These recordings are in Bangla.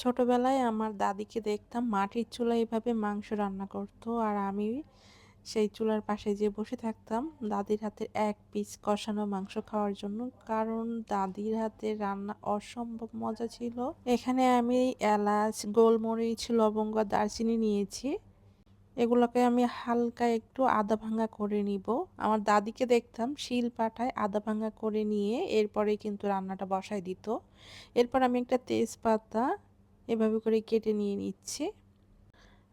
ছোটবেলায় আমার দাদিকে দেখতাম মাটির চুলায় এভাবে মাংস রান্না করতো আর আমি সেই চুলার পাশে যেয়ে বসে থাকতাম দাদির হাতের এক পিস কষানো মাংস খাওয়ার জন্য। কারণ দাদির হাতের রান্না অসম্ভব মজা ছিল। এখানে আমি এলাচ, গোলমরিচ, লবঙ্গ দারচিনি নিয়েছি। এগুলোকে আমি হালকা একটু আদা ভাঙা করে নিব। আমার দাদিকে দেখতাম শিল পাঠায় আদা ভাঙা করে নিয়ে এরপরে কিন্তু রান্নাটা বসায় দিত। এরপর আমি একটা তেজপাতা এভাবে করে কেটে নিয়ে নিচ্ছি।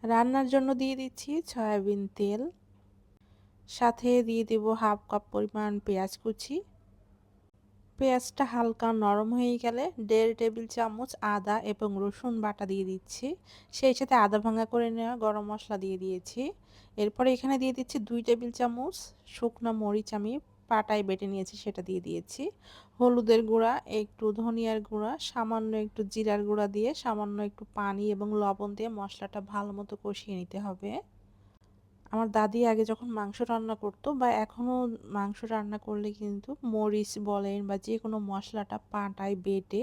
রান্নার জন্য দিয়ে দিচ্ছি সয়াবিন তেল। সাথে দিয়ে দেব হাফ কাপ পরিমাণ পেঁয়াজ কুচি। পেঁয়াজটা হালকা নরম হয়ে গেলে দেড় টেবিল চামচ আদা এবং রসুন বাটা দিয়ে দিচ্ছি। সেই সাথে আদা ভাঙা করে নেওয়া গরম মশলা দিয়ে দিয়েছি। এরপরে এখানে দিয়ে দিচ্ছি দুই টেবিল চামচ শুকনো মরিচ আমি পাটায় বেটে নিয়েছি, সেটা দিয়ে দিয়েছি। হলুদের গুঁড়া, একটু ধনিয়ার গুঁড়া, সামান্য একটু জিরার গুঁড়া দিয়ে সামান্য একটু পানি এবং লবণ দিয়ে মশলাটা ভালো মতো কষিয়ে নিতে হবে। আমার দাদি আগে যখন মাংস রান্না করতো বা এখনও মাংস রান্না করলে কিন্তু মরিচ বলেন বা যে কোনো মশলাটা পাটায় বেটে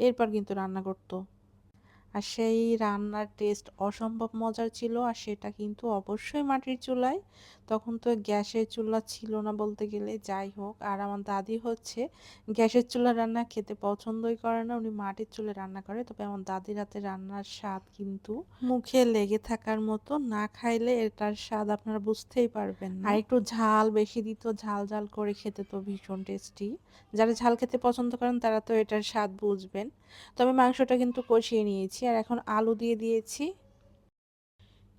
এরপর কিন্তু রান্না করতো। আর সেই রান্নার টেস্ট অসম্ভব মজার ছিল আর সেটা কিন্তু অবশ্যই মাটির চুলায়। তখন তো গ্যাসের চুলা ছিল না বলতে গেলে, যাই হোক। আর আমার দাদি হচ্ছে গ্যাসের চুলা রান্না খেতে পছন্দই করে না, উনি মাটির চুলে রান্না করে। তবে আমার দাদির হাতে রান্নার স্বাদ কিন্তু মুখে লেগে থাকার মতো, না খাইলে এটার স্বাদ আপনারা বুঝতেই পারবেন আর একটু ঝাল বেশি দিত, ঝাল ঝাল করে খেতে তো ভীষণ টেস্টি যারা ঝাল খেতে পছন্দ করেন তারা তো এটার স্বাদ বুঝবেন। তবে মাংসটা কিন্তু কষিয়ে নিয়েছি। আর এখন আলু দিয়ে দিয়েছি।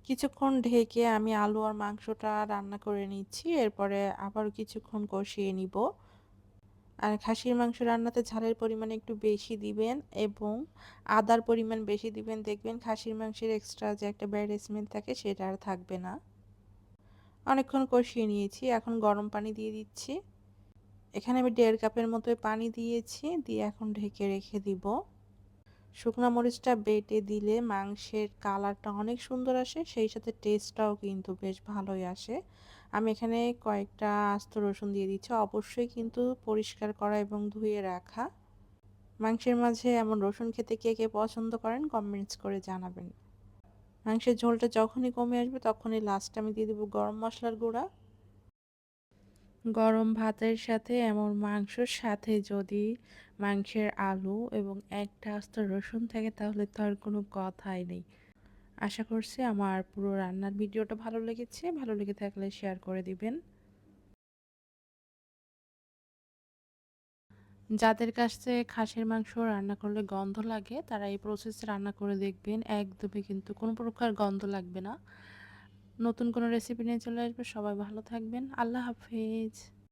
কিছুক্ষণ ঢেকে আমি আলু আর মাংসটা রান্না করে নিচ্ছি, এরপরে আবার কিছুক্ষণ কষিয়ে নিব। আর খাসির মাংস রান্নাতে ঝালের পরিমাণ একটু বেশি দিবেন এবং আদার পরিমাণ বেশি দিবেন। দেখবেন খাসির মাংসের এক্সট্রা যে একটা ব্যাড স্মেল থাকে সেটা আর থাকবে না। অনেকক্ষণ কষিয়ে নিয়েছি, এখন গরম পানি দিয়ে দিচ্ছি। এখানে আমি দেড় কাপের মতো পানি দিয়েছি, দিয়ে এখন ঢেকে রেখে দিব। শুকনো মরিচটা বেটে দিলে মাংসের কালারটা অনেক সুন্দর আসে, সেই সাথে টেস্টটাও কিন্তু বেশ ভালোই আসে। আমি এখানে কয়েকটা আস্ত রসুন দিয়ে দিচ্ছি, অবশ্যই কিন্তু পরিষ্কার করা এবং ধুয়ে রাখা। মাংসের মাঝে এমন রসুন খেতে কে কে পছন্দ করেন কমেন্টস করে জানাবেন। মাংসের ঝোলটা যখনই কমে আসবে তখনই লাস্টে আমি দিয়ে দেবো গরম মশলার গুঁড়া। গরম ভাতের সাথে এমন মাংসর সাথে যদি মাংসের আলু এবং একটা আস্ত রসুন থাকে তাহলে তো আর কোনো কথাই নেই। আশা করছি আমার পুরো রান্নার ভিডিওটা ভালো লেগেছে। ভালো লেগে থাকলে শেয়ার করে দিবেন। যাদের কাছে খাসির মাংস রান্না করলে গন্ধ লাগে, তারা এই প্রসেসে রান্না করে দেখবেন। একদমই কিন্তু কোনো প্রকার গন্ধ লাগবে না। নতুন কোনো রেসিপি নিয়ে চলে আসবে। সবাই ভালো থাকবেন। আল্লাহ হাফেজ।